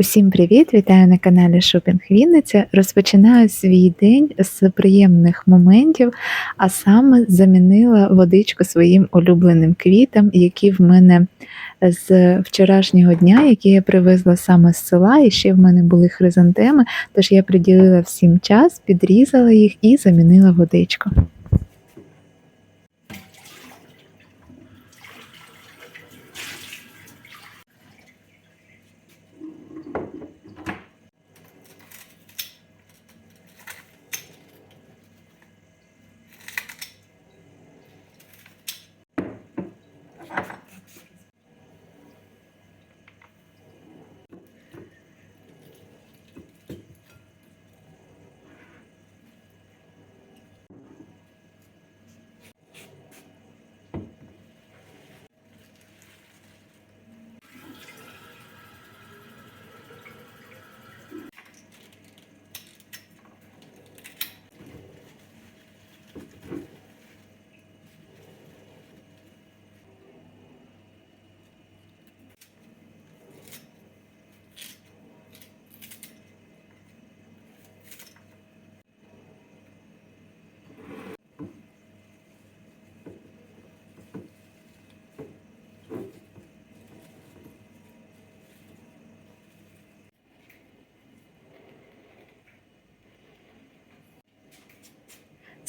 Усім привіт! Вітаю на каналі Шопінг Вінниця. Розпочинаю свій день з приємних моментів, а саме замінила водичку своїм улюбленим квітам, які в мене з вчорашнього дня, які я привезла саме з села, і ще в мене були хризантеми. Тож я приділила всім час, підрізала їх і замінила водичку.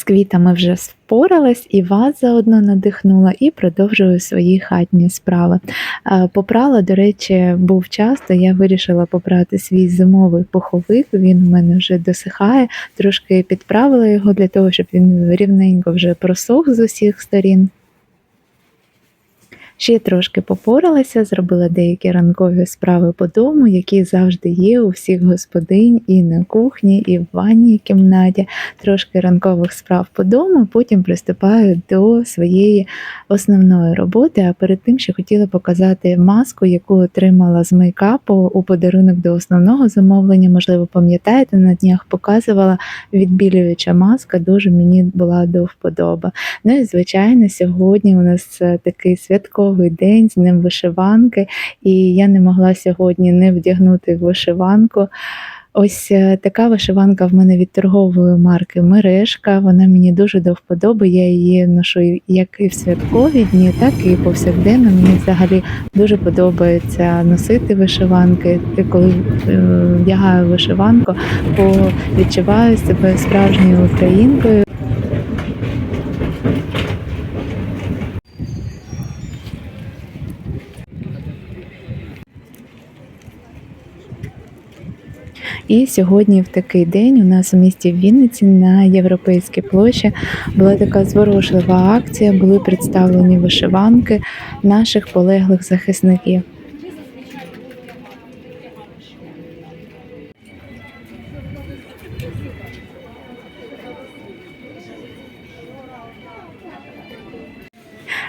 Квітами вже впоралась і вас заодно надихнула, і продовжую свої хатні справи. Е, Попрала, до речі, був час, то я вирішила попрати свій зимовий пуховик. Він в мене вже досихає. Трошки підправила його для того, щоб він рівненько вже просох з усіх сторін. Ще трошки попоралася, зробила деякі ранкові справи по дому, які завжди є у всіх господинь і на кухні, і в ванній кімнаті. Трошки ранкових справ по дому, потім приступаю до своєї основної роботи. А перед тим ще хотіла показати маску, яку отримала з мейкапу у подарунок до основного замовлення. Можливо, пам'ятаєте, на днях показувала відбілююча маска, дуже мені була до вподоби. Ну і звичайно, сьогодні у нас е, такий святковий день з ним вишиванки, і я не могла сьогодні не вдягнути вишиванку. Ось е, така вишиванка в мене від торгової марки Мережка. Вона мені дуже до вподоби. Я її ношу як і в святкові дні, так і повсякденно. Мені взагалі дуже подобається носити вишиванки. І коли е, вдягаю вишиванку, то відчуваю себе справжньою українкою. І сьогодні, в такий день, у нас у місті Вінниці на Європейській площі була така зворушлива акція. Були представлені вишиванки наших полеглих захисників.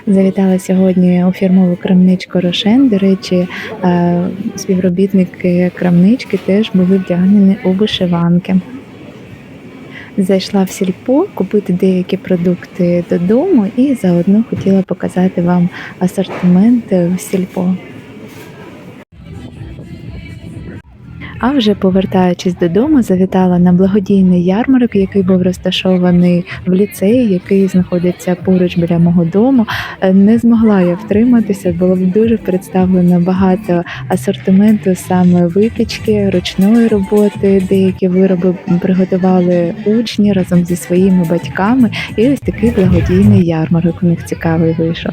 Завітала сьогодні у фірмову крамничку Рошен. До речі, е, співробітники крамнички теж були вдягнені у вишиванки. Зайшла в сільпо купити деякі продукти додому і заодно хотіла показати вам асортимент в сільпо. А вже повертаючись додому, завітала на благодійний ярмарок, який був розташований в ліцеї, який знаходиться поруч біля мого дому. Е, Не змогла я втриматися, було дуже представлено багато асортименту саме випічки, ручної роботи. Деякі вироби приготували учні разом зі своїми батьками. І ось такий благодійний ярмарок у них цікавий вийшов.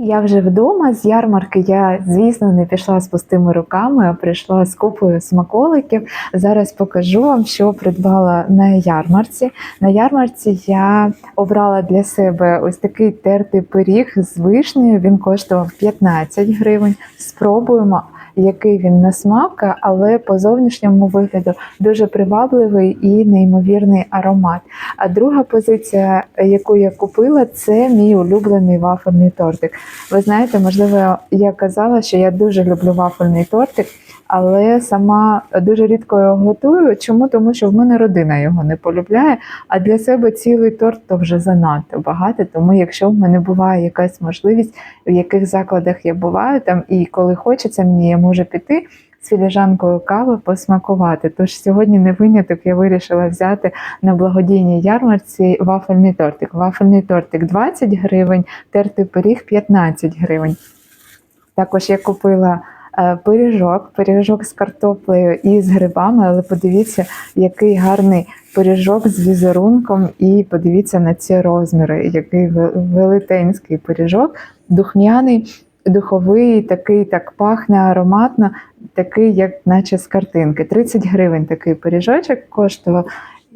Я вже вдома з ярмарки. Я, звісно, не пішла з пустими руками, а прийшла з купою смаколиків. Зараз покажу вам, що придбала на ярмарці. На ярмарці я обрала для себе ось такий тертий пиріг з вишнею. Він коштував 15 гривень. Спробуємо. Який він на смак, але по зовнішньому вигляду дуже привабливий і неймовірний аромат. А друга позиція, яку я купила, це мій улюблений вафельний тортик. Ви знаєте, можливо, я казала, що я дуже люблю вафельний тортик, але сама дуже рідко його готую. Чому? Тому що в мене родина його не полюбляє, а для себе цілий торт то вже занадто багато. Тому, якщо в мене буває якась можливість, в яких закладах я буваю там, і коли хочеться мені, я можу піти. з філіжанкою кави посмакувати. Тож сьогодні не виняток я вирішила взяти на благодійній ярмарці вафельний тортик. Вафельний тортик 20 гривень, тертий пиріг 15 гривень. Також я купила е, пиріжок, пиріжок з картоплею і з грибами, але подивіться, який гарний пиріжок з візерунком, і подивіться на ці розміри, який велетенський пиріжок, духмяний, духовий, такий так пахне ароматно, такий, як наче з картинки. 30 гривень такий пиріжочок коштував.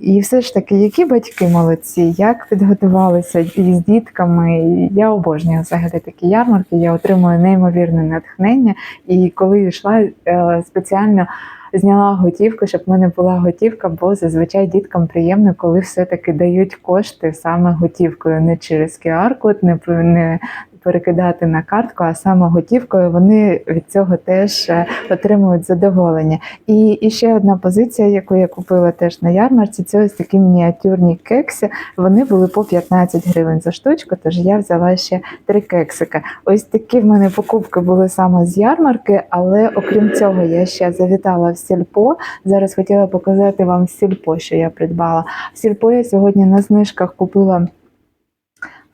І все ж таки, які батьки молодці, як підготувалися і з дітками. Я обожнюю взагалі такі ярмарки, я отримую неймовірне натхнення. І коли йшла е, спеціально зняла готівку, щоб в мене була готівка, бо зазвичай діткам приємно, коли все-таки дають кошти саме готівкою, не через QR-код, не, не перекидати на картку, а саме готівкою. Вони від цього теж е, отримують задоволення. І, і ще одна позиція, яку я купила теж на ярмарці, це ось такі мініатюрні кекси. Вони були по 15 гривень за штучку, тож я взяла ще три кексика. Ось такі в мене покупки були саме з ярмарки, але окрім цього, я ще завітала в сільпо. Зараз хотіла показати вам сільпо, що я придбала. В сільпо я сьогодні на знижках купила.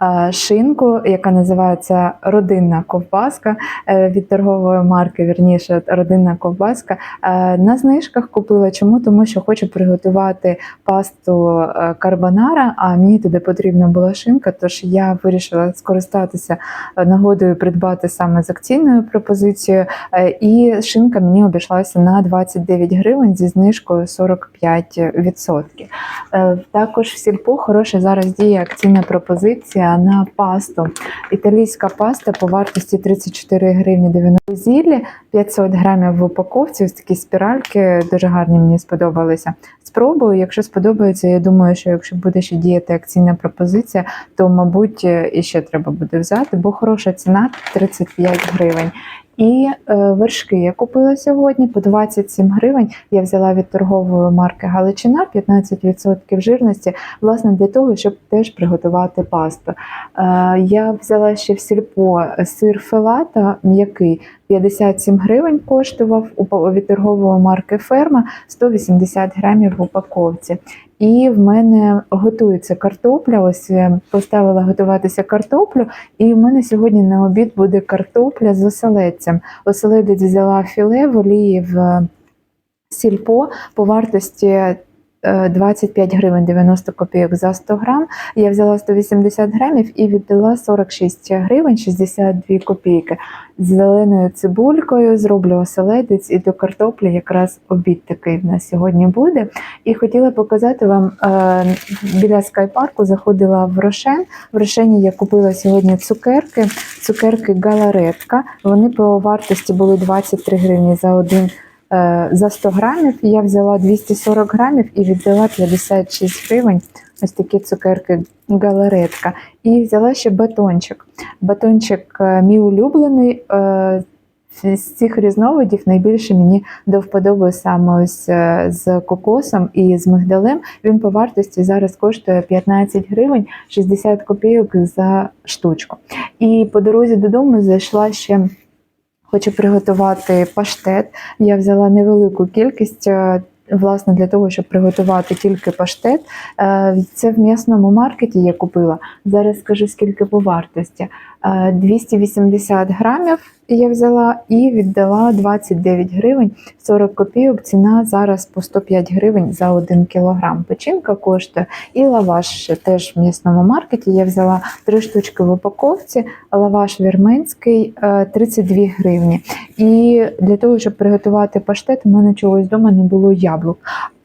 Е, Шинку, яка називається родинна ковбаска е, від торгової марки, вірніше, родинна ковбаска. Е, На знижках купила. Чому? Тому що хочу приготувати пасту карбонара, а мені туди потрібна була шинка, тож я вирішила скористатися нагодою придбати саме з акційною пропозицією. І шинка мені обійшлася на 29 гривень зі знижкою 45%. Е, Також в сільпо хороша зараз діє акційна пропозиція на пасту. Італійська паста по вартості 34 гривні 90 зіллі, 500 грамів в упаковці. Ось такі спіральки дуже гарні мені сподобалися. Спробую, якщо сподобається, я думаю, що якщо буде ще діяти акційна пропозиція, то мабуть е, іще треба буде взяти, бо хороша ціна 35 гривень. І е, вершки я купила сьогодні по 27 гривень. Я взяла від торгової марки Галичина 15% жирності, власне, для того, щоб теж приготувати пасту. Е, я взяла ще в сільпо сир фелата м'який 57 гривень коштував у від торгової марки Ферма 180 грамів в упаковці. І в мене готується картопля. Ось е, поставила готуватися картоплю, і в мене сьогодні на обід буде картопля з оселедцем. Оселедець взяла філе в олії в е, сільпо по вартості. Е, 25 гривень 90 копійок за 100 грам. Я взяла 180 грамів і віддала 46 гривень 62 копійки. З зеленою цибулькою зроблю оселедець і до картоплі якраз обід такий в нас сьогодні буде. І хотіла показати вам е, біля скайпарку заходила в Рошен. В Рошені я купила сьогодні цукерки, цукерки Галаретка. Вони по вартості були 23 гривні за один. Е, За 100 грамів я взяла 240 грамів і віддала 56 гривень. Ось такі цукерки галаретка. І взяла ще батончик. Батончик е, мій улюблений. е, З цих різновидів найбільше мені до вподоби саме ось з кокосом і з мигдалем. Він по вартості зараз коштує 15 гривень 60 копійок за штучку. І по дорозі додому зайшла ще. Хочу приготувати паштет. Я взяла невелику кількість. е, Власне, для того, щоб приготувати тільки паштет, Е, це в м'ясному маркеті я купила. Зараз скажу скільки по вартості. Е, 280 грамів я взяла і віддала 29 гривень 40 копійок. Ціна зараз по 105 гривень за 1 кілограм. Печінка коштує. І лаваш ще теж в м'ясному маркеті. Я взяла три штучки в упаковці. Лаваш вірменський е, 32 гривні. І для того, щоб приготувати паштет, у мене чогось вдома не було яблук.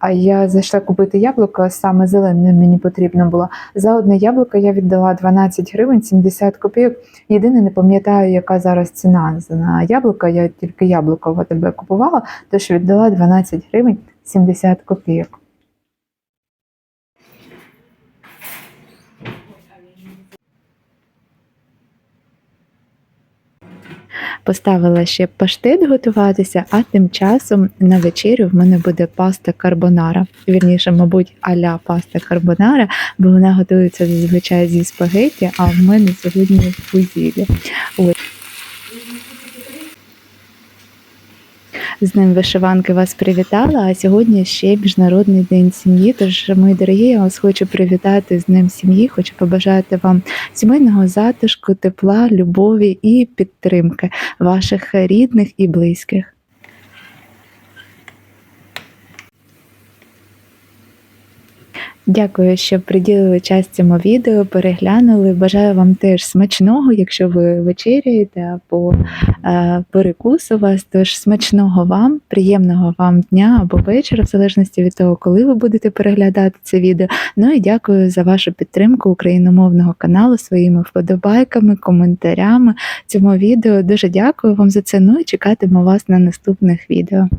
А я зайшла купити яблуко, саме зелене мені потрібно було. За одне яблуко я віддала 12 гривень 70 копійок. Єдине, не пам'ятаю, яка зараз ціна на яблуко. Я тільки яблуко в АТБ купувала, тож віддала 12 гривень 70 копійок. Поставила ще паштет готуватися, а тим часом на вечерю в мене буде паста карбонара. Вірніше, мабуть, аля паста карбонара, бо вона готується зазвичай зі спагетті, а в мене сьогодні фузілі. Ось. З ним вишиванки вас привітала, а сьогодні ще Міжнародний день сім'ї. Тож, мої дорогі, я вас хочу привітати з ним сім'ї. Хочу побажати вам сімейного затишку, тепла, любові і підтримки ваших рідних і близьких. Дякую, що приділили час цьому відео, переглянули. Бажаю вам теж смачного, якщо ви вечеряєте або е, перекус у вас. Тож смачного вам, приємного вам дня або вечора, в залежності від того, коли ви будете переглядати це відео. Ну і дякую за вашу підтримку україномовного каналу своїми вподобайками, коментарями цьому відео. Дуже дякую вам за це. Ну і чекатиму вас на наступних відео.